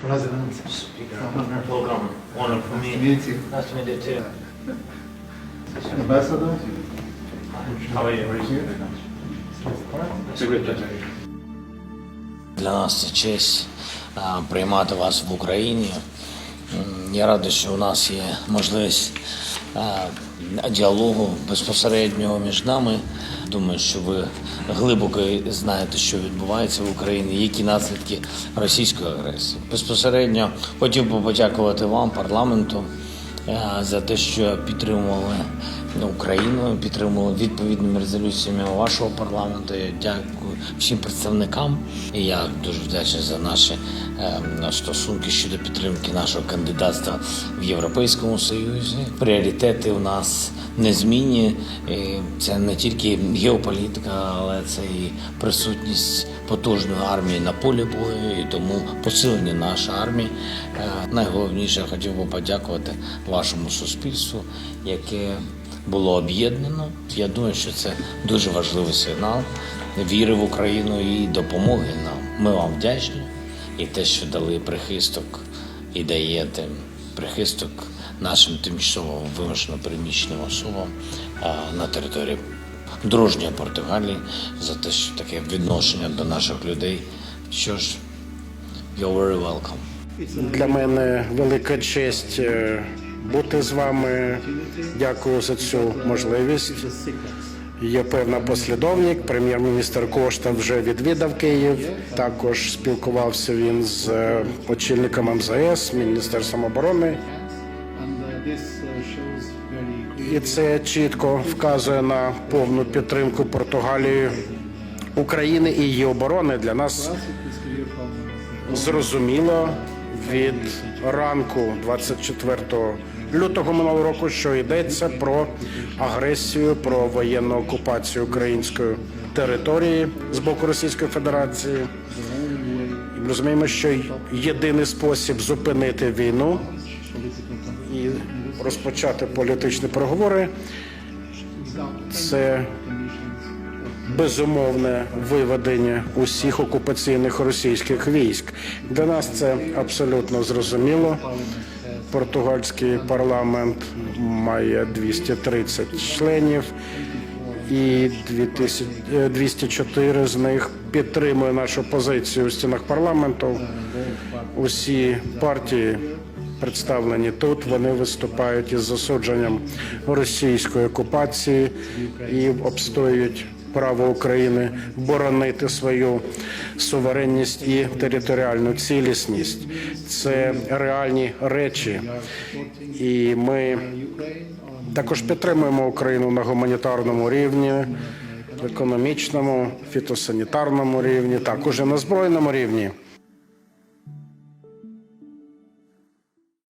President, Speaker, Honor. welcome. Honor for nice to me. meet you. Nice to meet you too. Ambassador? How are you? It's a great pleasure. Для нас це честь а, приймати вас в Україні. Я радий, що у нас є можливість діалогу безпосереднього між нами. Думаю, що ви глибоко знаєте, що відбувається в Україні, які наслідки російської агресії. Безпосередньо хотів би подякувати вам, парламенту, за те, що підтримували Україну, підтримували відповідними резолюціями вашого парламенту. Я дякую всім представникам. І я дуже вдячний за наші е, стосунки щодо підтримки нашого кандидатства в Європейському Союзі. Пріоритети у нас незмінні. І Це не тільки геополітика, але це і присутність потужної армії на полі бою, і тому посилення нашої армії. Е, Найголовніше я хотів би подякувати вашому суспільству, яке було об'єднано. Я думаю, що це дуже важливий сигнал віри в Україну і допомоги нам. Ми вам вдячні і те, що дали прихисток і даєте прихисток нашим тимчасово вимушено переміщеним особам на території дружньої Португалії за те, що таке відношення до наших людей. Що ж, you're very welcome. Для мене велика честь е, бути з вами. Дякую за цю можливість. Є певна послідовник. Прем'єр-міністр Кошта вже відвідав Київ. Також спілкувався він з е, очільником МЗС, Міністерством оборони. І це чітко вказує на повну підтримку Португалії України і її оборони. Для нас зрозуміло від ранку 24 лютого минулого року, що йдеться про агресію, про воєнну окупацію української території з боку Російської Федерації. І розуміємо, що єдиний спосіб зупинити війну і розпочати політичні переговори це безумовне виведення усіх окупаційних російських військ. Для нас це абсолютно зрозуміло. Португальський парламент має 230 членів, і 2000 е, 204 з них підтримує нашу позицію у стінах парламенту. Усі партії представлені тут. Вони виступають із засудженням російської окупації і обстоюють право України боронити свою суверенність і територіальну цілісність. Це реальні речі, і ми також підтримуємо Україну на гуманітарному рівні. В економічному, фітосанітарному рівні, також і на збройному рівні.